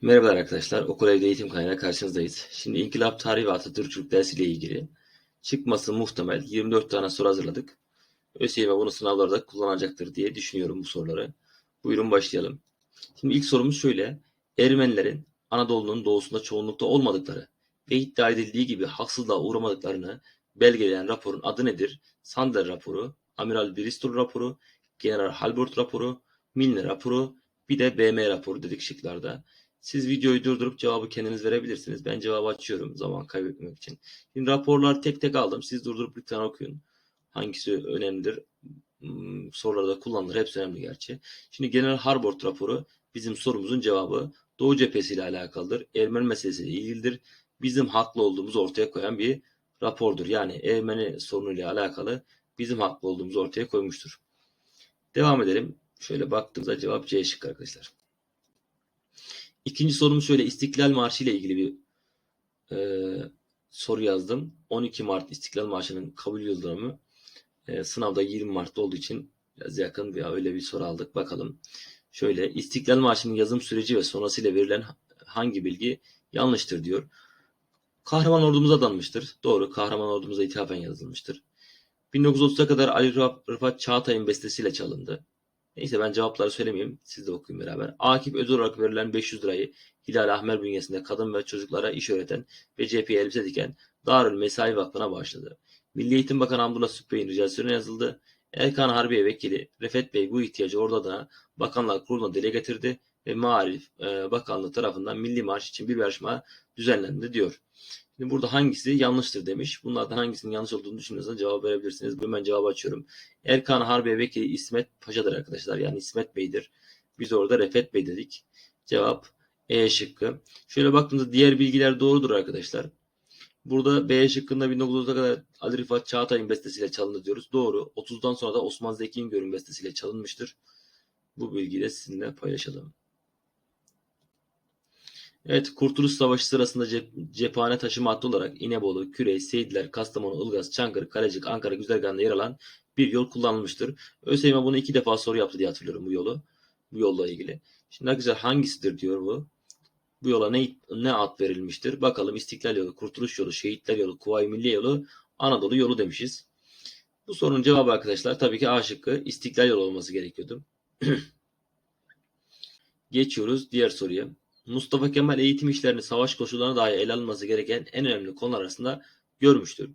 Merhabalar arkadaşlar, Okul Evde Eğitim kanalıyla karşınızdayız. Şimdi İnkılap Tarihi ve Atatürkçülük dersiyle ilgili çıkması muhtemel 24 tane soru hazırladık. ÖSYM bunu sınavlarda kullanacaktır diye düşünüyorum bu soruları. Buyurun başlayalım. Şimdi ilk sorumuz şöyle. Ermenilerin Anadolu'nun doğusunda çoğunlukta olmadıkları ve iddia edildiği gibi haksızlığa uğramadıklarını belgeleyen raporun adı nedir? Sander raporu, Amiral Bristol raporu, General Halbert raporu, Milne raporu, bir de BM raporu dedik şıklarda. Siz videoyu durdurup cevabı kendiniz verebilirsiniz. Ben cevabı açıyorum zaman kaybetmemek için. Şimdi raporlar tek tek aldım. Siz durdurup lütfen okuyun. Hangisi önemlidir? Hmm, sorularda kullanılır. Hepsi önemli gerçi. Şimdi General Harbord raporu bizim sorumuzun cevabı. Doğu cephesi ile alakalıdır. Ermeni meselesiyle ilgilidir. Bizim haklı olduğumuzu ortaya koyan bir rapordur. Yani Ermeni sorunuyla alakalı bizim haklı olduğumuzu ortaya koymuştur. Devam edelim. Şöyle baktığımızda cevap C şıkkı arkadaşlar. İkinci sorumuz şöyle İstiklal Marşı ile ilgili bir e, soru yazdım. 12 Mart İstiklal Marşı'nın kabul yıl. E, sınavda 20 Mart'ta olduğu için biraz yakın bir öyle bir soru aldık. Bakalım. Şöyle İstiklal Marşı'nın yazım süreci ve sonrasıyla verilen hangi bilgi yanlıştır diyor. Kahraman ordumuza adanmıştır. Doğru. Kahraman ordumuza ithafen yazılmıştır. 1930'a kadar Ali Rıfat Çağatay'ın bestesiyle çalındı. Neyse ben cevapları söylemeyeyim. Siz de okuyun beraber. Akif özel olarak verilen 500 lirayı Hilal Ahmer bünyesinde kadın ve çocuklara iş öğreten ve cepheye elbise diken Darül Mesai Vakfı'na başladı. Milli Eğitim Bakanı Abdullah Sübey'in ricasına yazıldı. Erkan Harbiye Vekili Refet Bey bu ihtiyacı ordu adına Bakanlar Kurulu'na dile getirdi ve Maarif e, Bakanlığı tarafından Milli Marş için bir yarışma düzenlendi diyor. Şimdi burada hangisi yanlıştır demiş. Bunlardan hangisinin yanlış olduğunu düşünüyorsanız cevap verebilirsiniz. Ben cevabı açıyorum. Erkan Harbiye Vekili İsmet Paşa'dır arkadaşlar. Yani İsmet Bey'dir. Biz orada Refet Bey dedik. Cevap E şıkkı. Şöyle baktığımızda diğer bilgiler doğrudur arkadaşlar. Burada B şıkkında 1930'a kadar Ali Rıfat Çağatay'ın bestesiyle çalındı diyoruz. Doğru. 30'dan sonra da Osman Zeki İngör'ün bestesiyle çalınmıştır. Bu bilgiyi de sizinle paylaşalım. Evet, Kurtuluş Savaşı sırasında cep, cephane taşıma hattı olarak İnebolu, Kürey, Seyitler, Kastamonu, Ilgaz, Çankırı, Kalecik, Ankara güzergahında yer alan bir yol kullanılmıştır. ÖSYM bunu iki defa soru yaptı diye hatırlıyorum bu yolu. Bu yolla ilgili. Şimdi arkadaşlar hangisidir diyor bu. Bu yola ne, ne ad verilmiştir? Bakalım İstiklal yolu, Kurtuluş yolu, Şehitler yolu, Kuvayi Milliye yolu, Anadolu yolu demişiz. Bu sorunun cevabı arkadaşlar tabii ki A şıkkı İstiklal yolu olması gerekiyordu. Geçiyoruz diğer soruya. Mustafa Kemal eğitim işlerini savaş koşullarına dahi ele alınması gereken en önemli konular arasında görmüştür.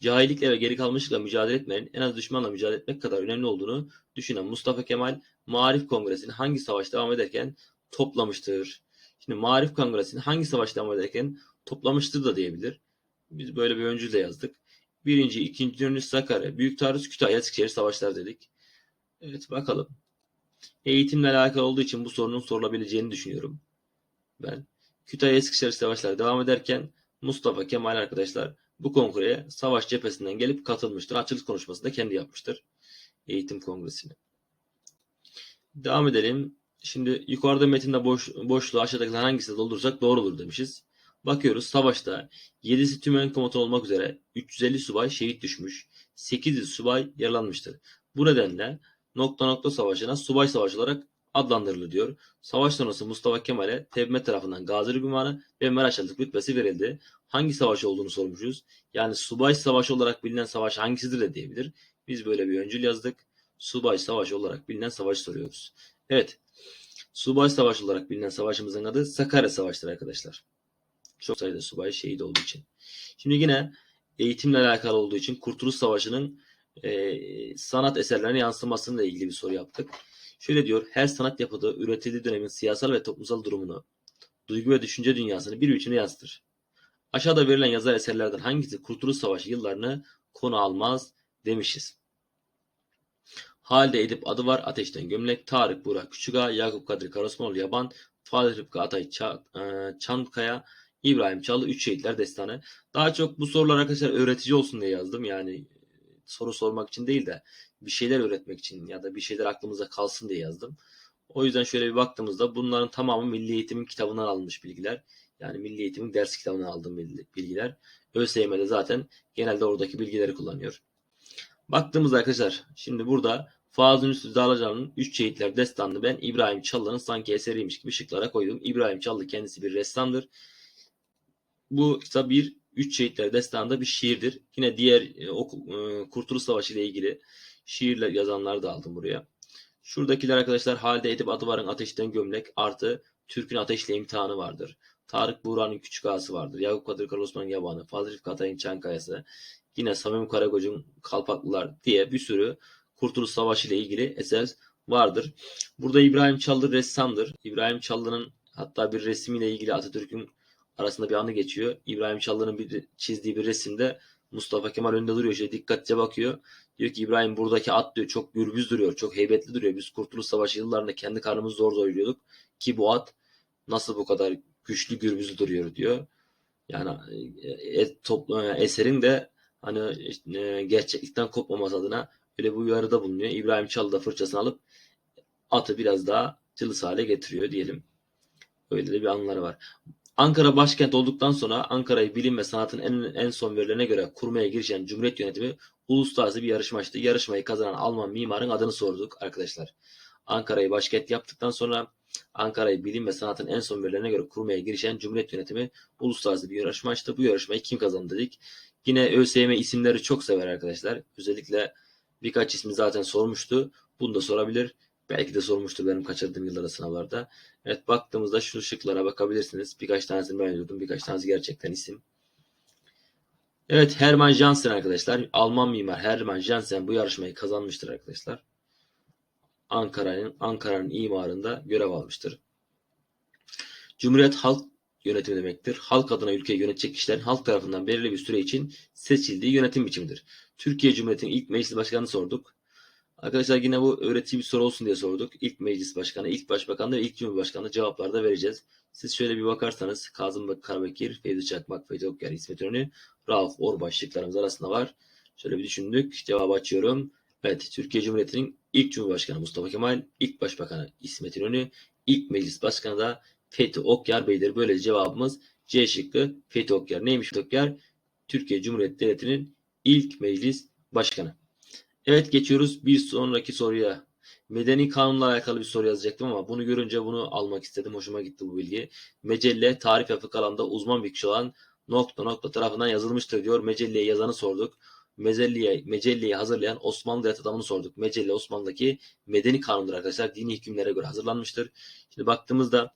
Cahillikle ve geri kalmışlıkla mücadele etmenin en az düşmanla mücadele etmek kadar önemli olduğunu düşünen Mustafa Kemal Maarif Kongresi'ni hangi savaş devam ederken toplamıştır? Şimdi Maarif Kongresi'ni hangi savaş devam ederken toplamıştır da diyebilir. Biz böyle bir öncül de yazdık. Birinci, ikinci dönüş Sakarya, Büyük Taarruz Kütahya, Eskişehir savaşlar dedik. Evet bakalım. Eğitimle alakalı olduğu için bu sorunun sorulabileceğini düşünüyorum ben. Kütahya Eskişehir savaşları devam ederken Mustafa Kemal arkadaşlar bu kongreye savaş cephesinden gelip katılmıştır. Açılış konuşmasında kendi yapmıştır. Eğitim kongresini. Devam edelim. Şimdi yukarıda metinde boş, boşluğu aşağıdakilerden hangisi doldurursak doğru olur demişiz. Bakıyoruz savaşta 7'si tümen komutan olmak üzere 350 subay şehit düşmüş. 8'i subay yaralanmıştır. Bu nedenle nokta nokta savaşına subay savaşı olarak adlandırılır diyor. Savaş sonrası Mustafa Kemal'e Tevmet tarafından Gazi Rübümanı ve Meraşalık rütbesi verildi. Hangi savaş olduğunu sormuşuz. Yani subay savaşı olarak bilinen savaş hangisidir de diyebilir. Biz böyle bir öncül yazdık. Subay savaşı olarak bilinen savaş soruyoruz. Evet. Subay savaşı olarak bilinen savaşımızın adı Sakarya Savaşı'dır arkadaşlar. Çok sayıda subay şehit olduğu için. Şimdi yine eğitimle alakalı olduğu için Kurtuluş Savaşı'nın e, sanat eserlerine yansımasıyla ilgili bir soru yaptık. Şöyle diyor, her sanat yapıda üretildiği dönemin siyasal ve toplumsal durumunu, duygu ve düşünce dünyasını bir biçimde yansıtır. Aşağıda verilen yazar eserlerden hangisi Kurtuluş Savaşı yıllarını konu almaz demişiz. Halide Edip adı var, Ateşten Gömlek, Tarık Burak Küçükağa, Yakup Kadri Karosmanoğlu Yaban, Fatih Rıfkı Atay Çankaya, İbrahim Çalı, Üç Şehitler Destanı. Daha çok bu sorular arkadaşlar öğretici olsun diye yazdım. Yani soru sormak için değil de bir şeyler öğretmek için ya da bir şeyler aklımıza kalsın diye yazdım. O yüzden şöyle bir baktığımızda bunların tamamı Milli Eğitim'in kitabından alınmış bilgiler. Yani Milli Eğitim'in ders kitabından aldığım bilgiler. ÖSYM'de zaten genelde oradaki bilgileri kullanıyor. Baktığımızda arkadaşlar şimdi burada Fazıl Üstü Dağlacan'ın Üç Şehitler Destanı'nı ben İbrahim Çallı'nın sanki eseriymiş gibi şıklara koydum. İbrahim Çallı kendisi bir ressamdır. Bu kitap bir Üç Şehitler Destanı'nda bir şiirdir. Yine diğer e, oku- e, Kurtuluş Savaşı ile ilgili şiirler yazanları da aldım buraya. Şuradakiler arkadaşlar Halide Edip Adıvar'ın Ateşten Gömlek artı Türk'ün Ateşle imtihanı vardır. Tarık Buğra'nın Küçük Ağası vardır. Yakup Kadri Kara Osman Yabanı, Fazıl Rıfkı Atay'ın Çankayası, yine Samim Karakoç'un Kalpaklılar diye bir sürü Kurtuluş Savaşı ile ilgili eser vardır. Burada İbrahim Çallı ressamdır. İbrahim Çallı'nın hatta bir resmiyle ilgili Atatürk'ün arasında bir anı geçiyor. İbrahim Çallı'nın bir çizdiği bir resimde Mustafa Kemal önünde duruyor. Şöyle dikkatlice bakıyor. Diyor ki İbrahim buradaki at diyor çok gürbüz duruyor. Çok heybetli duruyor. Biz Kurtuluş Savaşı yıllarında kendi karnımızı zor doyuruyorduk. Ki bu at nasıl bu kadar güçlü gürbüzlü duruyor diyor. Yani e, e, toplu, e, eserin de hani e, gerçeklikten kopmaması adına öyle bir uyarıda bulunuyor. İbrahim Çalı da fırçasını alıp atı biraz daha cılız hale getiriyor diyelim. Öyle de bir anıları var. Ankara başkent olduktan sonra Ankara'yı bilim ve sanatın en, en son verilerine göre kurmaya girişen Cumhuriyet yönetimi uluslararası bir yarışma açtı. Yarışmayı kazanan Alman mimarın adını sorduk arkadaşlar. Ankara'yı başkent yaptıktan sonra Ankara'yı bilim ve sanatın en son verilerine göre kurmaya girişen Cumhuriyet yönetimi uluslararası bir yarışma açtı. Bu yarışmayı kim kazandı dedik. Yine ÖSYM isimleri çok sever arkadaşlar. Özellikle birkaç ismi zaten sormuştu. Bunu da sorabilir. Belki de sormuştur benim kaçırdığım yıllarda sınavlarda. Evet baktığımızda şu şıklara bakabilirsiniz. Birkaç tanesini ben uydurdum. Birkaç tanesi gerçekten isim. Evet Hermann Jansen arkadaşlar. Alman mimar Hermann Jansen bu yarışmayı kazanmıştır arkadaşlar. Ankara'nın Ankara'nın imarında görev almıştır. Cumhuriyet halk yönetimi demektir. Halk adına ülkeyi yönetecek kişilerin halk tarafından belirli bir süre için seçildiği yönetim biçimidir. Türkiye Cumhuriyeti'nin ilk meclis başkanını sorduk. Arkadaşlar yine bu öğretici bir soru olsun diye sorduk. İlk meclis başkanı, ilk başbakan ve ilk cumhurbaşkanı cevaplarda vereceğiz. Siz şöyle bir bakarsanız Kazım Karabekir, Fevzi Çakmak, Fethi Okyar, İsmet İnönü, Rauf Orbay şıklarımız arasında var. Şöyle bir düşündük. Cevabı açıyorum. Evet, Türkiye Cumhuriyeti'nin ilk Cumhurbaşkanı Mustafa Kemal, ilk Başbakanı İsmet İnönü, ilk Meclis Başkanı da Fethi Okyar Bey'dir. Böylece cevabımız C şıkkı Fethi Okyar. Neymiş Fethi Okyar? Türkiye Cumhuriyeti Devleti'nin ilk Meclis Başkanı. Evet geçiyoruz bir sonraki soruya. Medeni kanunla alakalı bir soru yazacaktım ama bunu görünce bunu almak istedim. Hoşuma gitti bu bilgi. Mecelle tarih ve fıkıh alanında uzman bir kişi olan nokta nokta tarafından yazılmıştır diyor. Mecelle'ye yazanı sorduk. Mecelle'ye Mecelle'yi hazırlayan Osmanlı devlet adamını sorduk. Mecelle Osmanlı'daki medeni kanundur arkadaşlar. Dini hükümlere göre hazırlanmıştır. Şimdi baktığımızda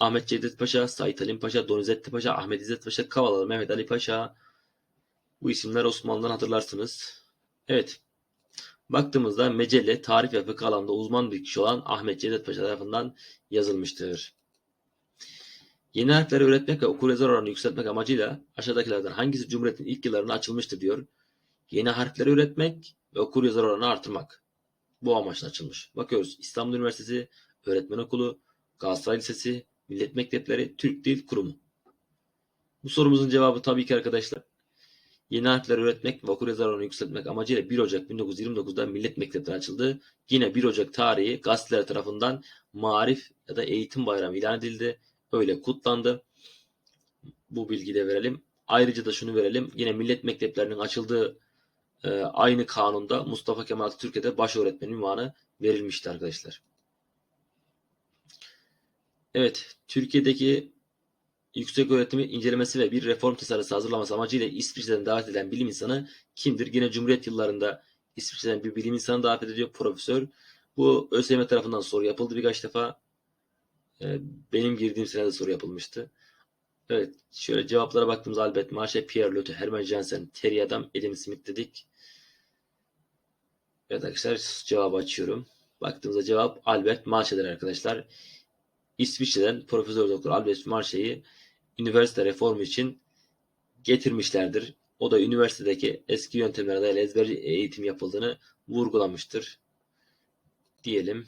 Ahmet Cevdet Paşa, Said Halim Paşa, Donizetti Paşa, Ahmet İzzet Paşa, Kavalalı Mehmet Ali Paşa. Bu isimler Osmanlı'dan hatırlarsınız. Evet. Baktığımızda Mecelle tarih ve fıkıh alanında uzman bir kişi olan Ahmet Cevdet Paşa tarafından yazılmıştır. Yeni harfleri öğretmek ve okuryazar oranını yükseltmek amacıyla aşağıdakilerden hangisi Cumhuriyet'in ilk yıllarında açılmıştır diyor. Yeni harfleri öğretmek ve okuryazar oranını artırmak. Bu amaçla açılmış. Bakıyoruz İstanbul Üniversitesi, Öğretmen Okulu, Galatasaray Lisesi, Millet Mektepleri, Türk Dil Kurumu. Bu sorumuzun cevabı tabii ki arkadaşlar Yeni harfler öğretmek ve okuryazar oranını yükseltmek amacıyla 1 Ocak 1929'da Millet Mektepleri açıldı. Yine 1 Ocak tarihi gazeteler tarafından Marif ya da Eğitim Bayramı ilan edildi. Öyle kutlandı. Bu bilgiyi de verelim. Ayrıca da şunu verelim. Yine millet mekteplerinin açıldığı e, aynı kanunda Mustafa Kemal Atatürk'e baş öğretmen ünvanı verilmişti arkadaşlar. Evet, Türkiye'deki yüksek öğretimi incelemesi ve bir reform tasarısı hazırlaması amacıyla İsviçre'den davet edilen bilim insanı kimdir? Yine Cumhuriyet yıllarında İsviçre'den bir bilim insanı davet ediliyor, profesör. Bu ÖSYM tarafından soru yapıldı birkaç defa. Ee, benim girdiğim sene de soru yapılmıştı. Evet, şöyle cevaplara baktığımız Albert Marche, Pierre Lotte, Hermann Janssen, Terry Adam, Adam Smith dedik. Evet arkadaşlar cevabı açıyorum. Baktığımızda cevap Albert Marche'dir arkadaşlar. İsviçre'den Profesör Doktor Albert Marche'yi üniversite reformu için getirmişlerdir. O da üniversitedeki eski yöntemlere dayalı ezberci eğitim yapıldığını vurgulamıştır. Diyelim.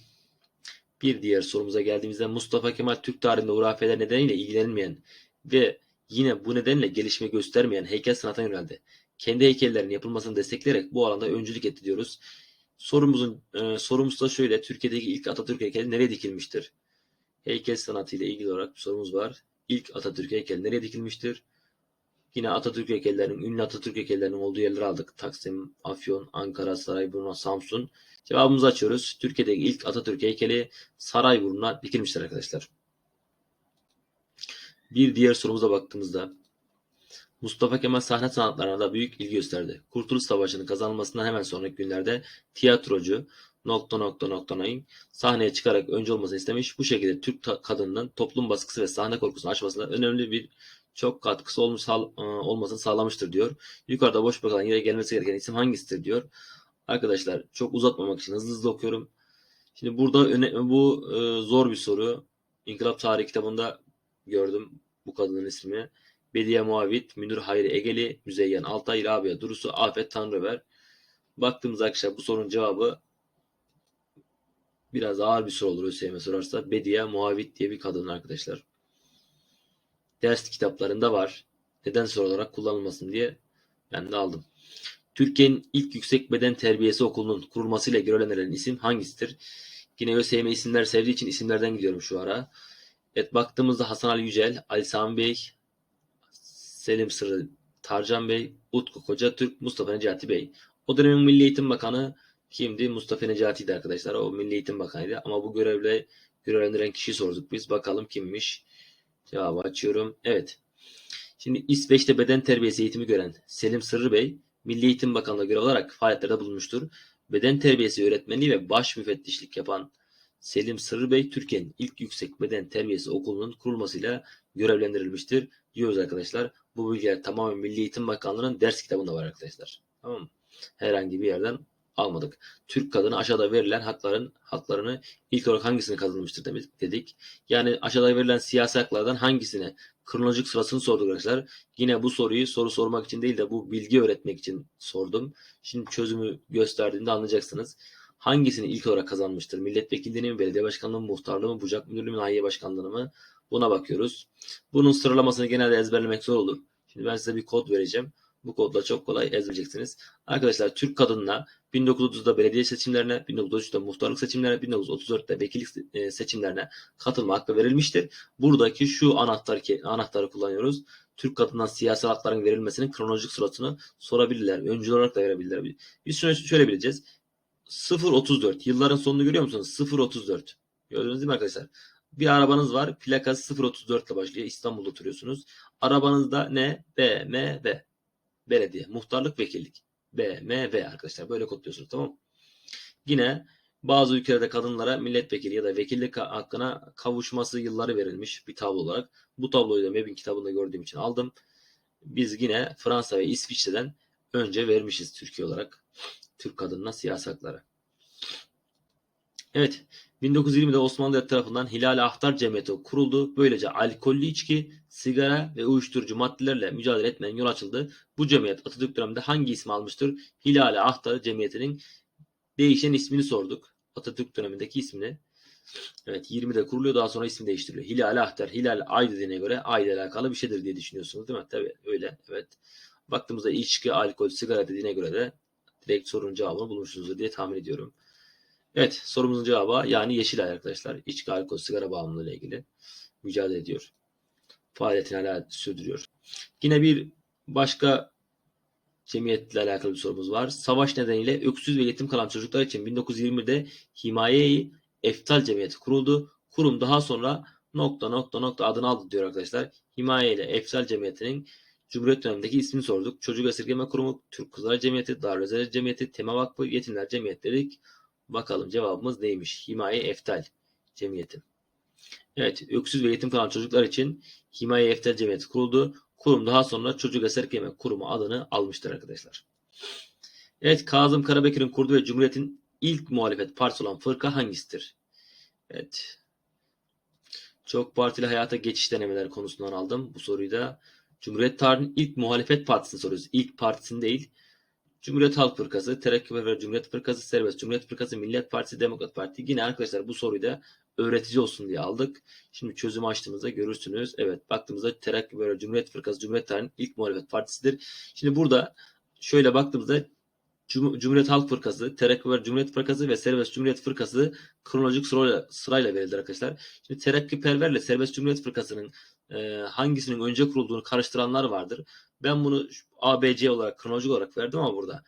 Bir diğer sorumuza geldiğimizde Mustafa Kemal Türk tarihinde hurafeler nedeniyle ilgilenmeyen ve yine bu nedenle gelişme göstermeyen heykel sanatına yöneldi. Kendi heykellerinin yapılmasını destekleyerek bu alanda öncülük etti diyoruz. Sorumuzun e, sorumuz da şöyle. Türkiye'deki ilk Atatürk heykeli nereye dikilmiştir? Heykel sanatı ile ilgili olarak bir sorumuz var. İlk Atatürk heykeli nereye dikilmiştir? Yine Atatürk heykellerinin, ünlü Atatürk heykellerinin olduğu yerleri aldık. Taksim, Afyon, Ankara, Sarayburnu, Samsun. Cevabımızı açıyoruz. Türkiye'deki ilk Atatürk heykeli Sarayburnu'na dikilmiştir arkadaşlar. Bir diğer sorumuza baktığımızda Mustafa Kemal sahne sanatlarına da büyük ilgi gösterdi. Kurtuluş Savaşı'nın kazanılmasından hemen sonraki günlerde tiyatrocu nokta nokta noktanayın sahneye çıkarak önce olmasını istemiş. Bu şekilde Türk kadınının toplum baskısı ve sahne korkusunu aşmasında önemli bir çok katkısı olmuş, sağ- e, olmasını sağlamıştır diyor. Yukarıda boş bırakılan yere gelmesi gereken isim hangisidir diyor. Arkadaşlar çok uzatmamak için hızlı hızlı okuyorum. Şimdi burada öne, bu e, zor bir soru. İnkılap Tarihi kitabında gördüm bu kadının ismini. Bediye Muavit, Münir Hayri Egeli, Müzeyyen Altay, Rabia Durusu, Afet Tanrıver. Baktığımız arkadaşlar bu sorunun cevabı biraz ağır bir soru olur ÖSYM sorarsa. Bediye Muavit diye bir kadın arkadaşlar. Ders kitaplarında var. Neden soru olarak kullanılmasın diye ben de aldım. Türkiye'nin ilk yüksek beden terbiyesi okulunun kurulmasıyla görülenilen isim hangisidir? Yine ÖSYM isimler sevdiği için isimlerden gidiyorum şu ara. Evet baktığımızda Hasan Ali Yücel, Ali Sami Bey, Selim Sırrı Tarcan Bey, Utku Koca Türk, Mustafa Necati Bey. O dönemin Milli Eğitim Bakanı kimdi? Mustafa Necati'ydi arkadaşlar. O Milli Eğitim Bakanıydı. Ama bu görevle görevlendiren kişiyi sorduk biz. Bakalım kimmiş? Cevabı açıyorum. Evet. Şimdi İsveç'te beden terbiyesi eğitimi gören Selim Sırrı Bey, Milli Eğitim Bakanlığı görev olarak faaliyetlerde bulunmuştur. Beden terbiyesi öğretmenliği ve baş müfettişlik yapan Selim Sırrı Bey, Türkiye'nin ilk yüksek beden terbiyesi okulunun kurulmasıyla görevlendirilmiştir diyoruz arkadaşlar. Bu bilgiler tamamen Milli Eğitim Bakanlığı'nın ders kitabında var arkadaşlar. Tamam mı? Herhangi bir yerden almadık. Türk kadını aşağıda verilen hakların haklarını ilk olarak hangisine kazanılmıştır demek dedik. Yani aşağıda verilen siyasi haklardan hangisine kronolojik sırasını sorduk arkadaşlar. Yine bu soruyu soru sormak için değil de bu bilgi öğretmek için sordum. Şimdi çözümü gösterdiğimde anlayacaksınız. Hangisini ilk olarak kazanmıştır? Milletvekilliğini mi, belediye başkanlığı mı, muhtarlığı mı, bucak müdürlüğü mü, nahiye başkanlığını mı? Buna bakıyoruz. Bunun sıralamasını genelde ezberlemek zor olur. Şimdi ben size bir kod vereceğim. Bu kodla çok kolay ezberleyeceksiniz. Arkadaşlar Türk kadınına 1930'da belediye seçimlerine, 1933'te muhtarlık seçimlerine, 1934'te vekillik e, seçimlerine katılma hakkı verilmiştir. Buradaki şu anahtar anahtarı kullanıyoruz. Türk kadından siyasi hakların verilmesinin kronolojik sırasını sorabilirler. Öncül olarak da verebilirler. Biz şöyle, şöyle bileceğiz. 0.34 yılların sonunu görüyor musunuz? 0.34 gördünüz değil mi arkadaşlar? Bir arabanız var. Plakası 034 ile başlıyor. İstanbul'da oturuyorsunuz. Arabanızda ne? BMW. Belediye. Muhtarlık vekillik. BMW arkadaşlar. Böyle kodluyorsunuz tamam mı? Yine bazı ülkelerde kadınlara milletvekili ya da vekillik hakkına kavuşması yılları verilmiş bir tablo olarak. Bu tabloyu da MEB'in kitabında gördüğüm için aldım. Biz yine Fransa ve İsviçre'den önce vermişiz Türkiye olarak. Türk kadınına siyasi. Evet. 1920'de Osmanlı tarafından Hilal Ahtar Cemiyeti kuruldu. Böylece alkollü içki, sigara ve uyuşturucu maddelerle mücadele etmenin yol açıldı. Bu cemiyet Atatürk döneminde hangi ismi almıştır? Hilal Ahtar Cemiyeti'nin değişen ismini sorduk. Atatürk dönemindeki ismini. Evet 20'de kuruluyor daha sonra ismi değiştiriliyor. Hilal Ahtar, Hilal Ay dediğine göre Ay ile alakalı bir şeydir diye düşünüyorsunuz değil mi? Tabii öyle evet. Baktığımızda içki, alkol, sigara dediğine göre de direkt sorunun cevabını bulmuşsunuzdur diye tahmin ediyorum. Evet sorumuzun cevabı yani Yeşilay arkadaşlar. İçki, alkol, sigara bağımlılığı ile ilgili mücadele ediyor. Faaliyetini hala sürdürüyor. Yine bir başka cemiyetle alakalı bir sorumuz var. Savaş nedeniyle öksüz ve yetim kalan çocuklar için 1920'de Himaye-i Eftal Cemiyeti kuruldu. Kurum daha sonra nokta nokta nokta adını aldı diyor arkadaşlar. Himaye ile Eftal Cemiyeti'nin Cumhuriyet dönemindeki ismini sorduk. Çocuk Esirgeme Kurumu, Türk Kızlar Cemiyeti, Darüzel Cemiyeti, Tema Vakfı, Yetimler Cemiyeti dedik. Bakalım cevabımız neymiş? Himaye Eftal Cemiyeti. Evet, öksüz ve yetim kalan çocuklar için Himaye Eftal Cemiyeti kuruldu. Kurum daha sonra Çocuk Esirgeme Kurumu adını almıştır arkadaşlar. Evet, Kazım Karabekir'in kurduğu ve Cumhuriyet'in ilk muhalefet partisi olan fırka hangisidir? Evet. Çok partili hayata geçiş denemeler konusundan aldım. Bu soruyu da Cumhuriyet tarihinin ilk muhalefet partisini soruyoruz. İlk partisini değil. Cumhuriyet Halk Fırkası, Terakkiperver Cumhuriyet Fırkası, Serbest Cumhuriyet Fırkası, Millet Partisi, Demokrat Parti. Yine arkadaşlar bu soruyu da öğretici olsun diye aldık. Şimdi çözümü açtığımızda görürsünüz. Evet baktığımızda Terakkiperver Cumhuriyet Fırkası Cumhuriyet tarihinin ilk muhalefet partisidir. Şimdi burada şöyle baktığımızda Cum- Cumhuriyet Halk Fırkası, Terakkiper Cumhuriyet Fırkası ve Serbest Cumhuriyet Fırkası kronolojik sırayla, sırayla verildi arkadaşlar. Şimdi Terakkiperver ile Serbest Cumhuriyet Fırkası'nın e, hangisinin önce kurulduğunu karıştıranlar vardır. Ben bunu ABC olarak kronolojik olarak verdim ama burada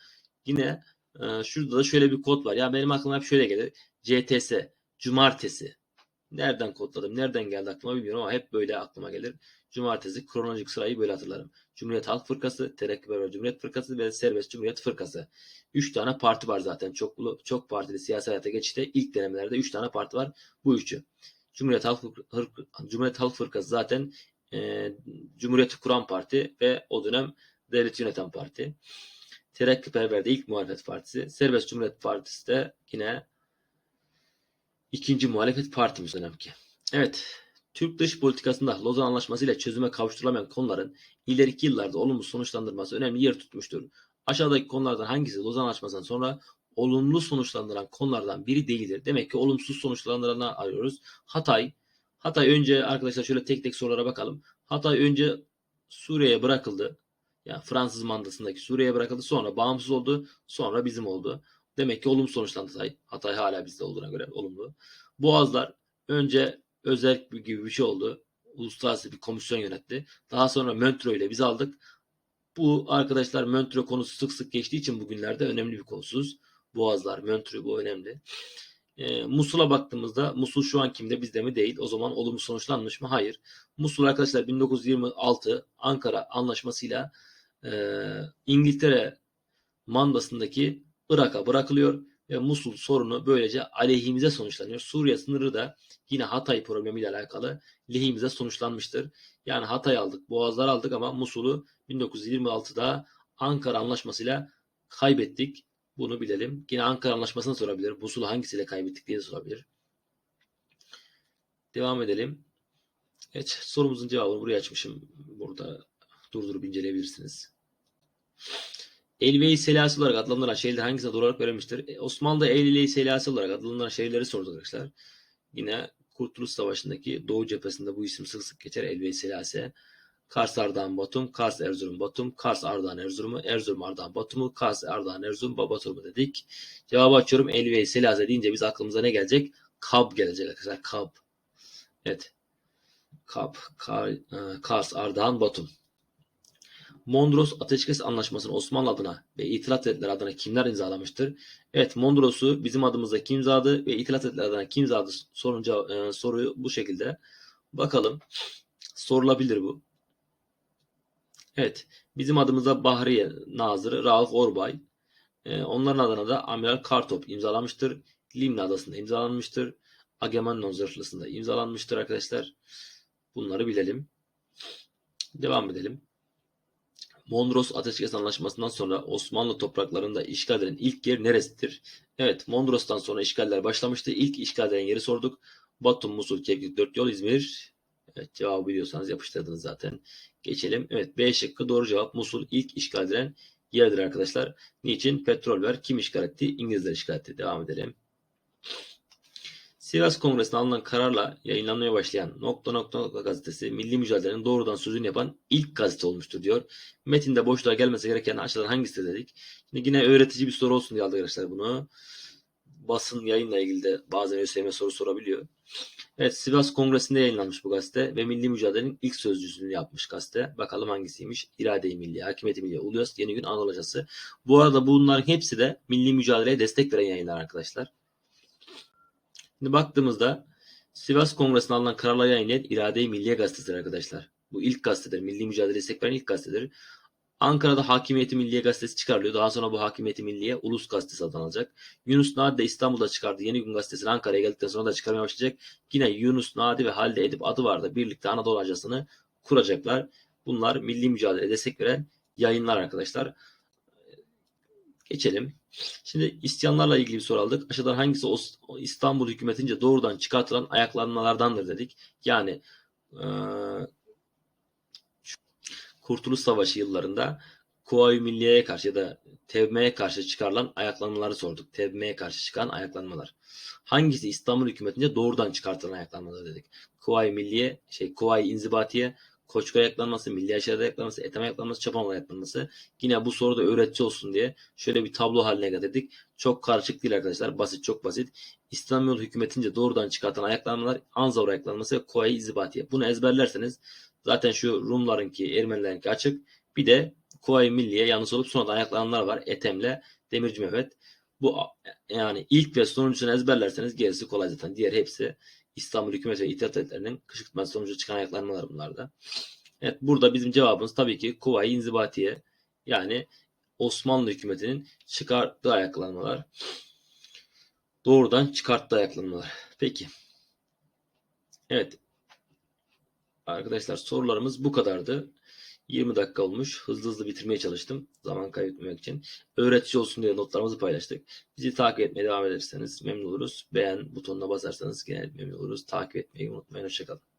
yine e, şurada da şöyle bir kod var. Ya benim aklıma hep şöyle gelir. CTS, Cumartesi. Nereden kodladım, nereden geldi aklıma bilmiyorum ama hep böyle aklıma gelir. Cumartesi kronolojik sırayı böyle hatırlarım. Cumhuriyet Halk Fırkası, Terakkiperver Cumhuriyet Fırkası ve Serbest Cumhuriyet Fırkası. Üç tane parti var zaten. Çok, çok partili siyasi hayata geçişte ilk denemelerde üç tane parti var. Bu üçü. Cumhuriyet Halk, Fırk- Cumhuriyet Halk Fırkası zaten e, Cumhuriyeti kuran parti ve o dönem devleti yöneten parti. Terakkiperver de ilk muhalefet partisi. Serbest Cumhuriyet Partisi de yine ikinci muhalefet partimiz dönemki. Evet. Türk dış politikasında Lozan Anlaşması ile çözüme kavuşturulamayan konuların ileriki yıllarda olumlu sonuçlandırması önemli yer tutmuştur. Aşağıdaki konulardan hangisi Lozan Anlaşması'ndan sonra olumlu sonuçlandıran konulardan biri değildir. Demek ki olumsuz sonuçlandıranı arıyoruz. Hatay. Hatay önce arkadaşlar şöyle tek tek sorulara bakalım. Hatay önce Suriye'ye bırakıldı. Yani Fransız mandasındaki Suriye'ye bırakıldı. Sonra bağımsız oldu. Sonra bizim oldu. Demek ki olumlu sonuçlandı Hatay. Hatay hala bizde olduğuna göre olumlu. Boğazlar önce özel gibi bir şey oldu. Uluslararası bir komisyon yönetti. Daha sonra Montreux ile biz aldık. Bu arkadaşlar Montreux konusu sık sık geçtiği için bugünlerde önemli bir konusuz. Boğazlar, Montreux bu önemli. E, Musul'a baktığımızda Musul şu an kimde bizde mi değil. O zaman olumlu sonuçlanmış mı? Hayır. Musul arkadaşlar 1926 Ankara Anlaşması'yla e, İngiltere mandasındaki Irak'a bırakılıyor ve Musul sorunu böylece aleyhimize sonuçlanıyor. Suriye sınırı da yine Hatay problemiyle alakalı lehimize sonuçlanmıştır. Yani Hatay aldık, Boğazlar aldık ama Musul'u 1926'da Ankara Anlaşması'yla kaybettik. Bunu bilelim. Yine Ankara Anlaşması'nı sorabilir. Musul'u hangisiyle kaybettik diye sorabilir. Devam edelim. Evet, sorumuzun cevabını buraya açmışım. Burada durdurup inceleyebilirsiniz. Elve-i Selasi olarak adlandırılan şehirler hangisine doğru olarak verilmiştir? E, Osmanlı'da Selasi olarak adlandırılan şehirleri sorduk arkadaşlar. Yine Kurtuluş Savaşı'ndaki Doğu cephesinde bu isim sık sık geçer. Elve-i. Kars, Ardahan, Batum, Kars, Erzurum, Batum, Kars, Ardahan, Erzurum'u, Erzurum, Ardahan, Batum'u, Kars, Ardahan, Erzurum, Batum'u dedik. Cevabı açıyorum. Elve-i Selasi deyince biz aklımıza ne gelecek? Kab gelecek arkadaşlar. Kab. Evet. Kab, Kar, e, Kars, Ardahan, Batum. Mondros Ateşkes Anlaşması'nı Osmanlı adına ve İtilaf Devletleri adına kimler imzalamıştır? Evet Mondros'u bizim adımızda kim imzaladı ve İtilaf Devletleri adına kim imzaladı sorunca, e, soruyu bu şekilde. Bakalım. Sorulabilir bu. Evet. Bizim adımızda Bahriye Nazırı Rauf Orbay. E, onların adına da Amiral Kartop imzalamıştır. Limna Adası'nda imzalanmıştır. Agamemnon Zırhlısı'nda imzalanmıştır arkadaşlar. Bunları bilelim. Devam edelim. Mondros Ateşkes Anlaşması'ndan sonra Osmanlı topraklarında işgal edilen ilk yer neresidir? Evet, Mondros'tan sonra işgaller başlamıştı. İlk işgal edilen yeri sorduk. Batum, Musul, Keklik, Dört Yol, İzmir. Evet, cevabı biliyorsanız yapıştırdınız zaten. Geçelim. Evet, B şıkkı doğru cevap. Musul ilk işgal edilen yerdir arkadaşlar. Niçin? Petrol ver. Kim işgal etti? İngilizler işgal etti. Devam edelim. Sivas Kongresi'nde alınan kararla yayınlanmaya başlayan nokta nokta nokta gazetesi milli mücadelenin doğrudan sözünü yapan ilk gazete olmuştur diyor. Metinde boşluğa gelmesi gereken aşağıdan hangisi dedik. Şimdi yine öğretici bir soru olsun diye aldık arkadaşlar bunu. Basın yayınla ilgili de bazen ÖSYM soru sorabiliyor. Evet Sivas Kongresi'nde yayınlanmış bu gazete ve milli mücadelenin ilk sözcüsünü yapmış gazete. Bakalım hangisiymiş? İrade-i Milli, Hakimiyeti Milli, Uluyas, Yeni Gün Anadolu. Bu arada bunların hepsi de milli mücadeleye destek veren yayınlar arkadaşlar. Şimdi baktığımızda Sivas Kongresi'nde alınan kararla yayınlayan İrade-i Milliye Gazetesi'dir arkadaşlar. Bu ilk gazetedir. Milli mücadele destek veren ilk gazetedir. Ankara'da Hakimiyeti Milliye Gazetesi çıkarılıyor. Daha sonra bu Hakimiyeti Milliye Ulus Gazetesi adını. Yunus Nadi de İstanbul'da çıkardı. Yeni Gün Gazetesi'ni Ankara'ya geldikten sonra da çıkarmaya başlayacak. Yine Yunus Nadi ve Halide Edip adı vardı. Birlikte Anadolu Ajansı'nı kuracaklar. Bunlar milli mücadele destek veren yayınlar arkadaşlar. Geçelim. Şimdi isyanlarla ilgili bir soru aldık. Aşağıdan hangisi İstanbul hükümetince doğrudan çıkartılan ayaklanmalardandır dedik. Yani e, Kurtuluş Savaşı yıllarında Kuvayi Milliye'ye karşı ya da TBMM'ye karşı çıkarılan ayaklanmaları sorduk. TBMM'ye karşı çıkan ayaklanmalar. Hangisi İstanbul hükümetince doğrudan çıkartılan ayaklanmalar dedik. Kuvayi Milliye, şey Kuvayi İnzibatiye, Koçka ayaklanması, Milli Aşağıda ayaklanması, Ethem ayaklanması, Çapanoğlu ayaklanması. Yine bu soruda öğretici olsun diye şöyle bir tablo haline getirdik. Çok karışık değil arkadaşlar. Basit çok basit. İstanbul hükümetince doğrudan çıkartan ayaklanmalar Anzavur ayaklanması ve Kuvayi İzibatiye. Bunu ezberlerseniz zaten şu Rumlarınki, Ermenilerinki açık. Bir de Kuvayi Milliye yalnız olup sonradan ayaklananlar var. Ethem'le Demirci Mehmet. Bu yani ilk ve sonuncusunu ezberlerseniz gerisi kolay zaten. Diğer hepsi İstanbul Hükümet ve İttihat Devletleri'nin kışkırtması sonucu çıkan ayaklanmalar bunlarda. Evet burada bizim cevabımız tabii ki Kuvayi İnzibatiye yani Osmanlı hükümetinin çıkarttığı ayaklanmalar. Doğrudan çıkarttığı ayaklanmalar. Peki. Evet. Arkadaşlar sorularımız bu kadardı. 20 dakika olmuş. Hızlı hızlı bitirmeye çalıştım. Zaman kaybetmemek için. Öğretici olsun diye notlarımızı paylaştık. Bizi takip etmeye devam ederseniz memnun oluruz. Beğen butonuna basarsanız gene memnun oluruz. Takip etmeyi unutmayın. Hoşçakalın.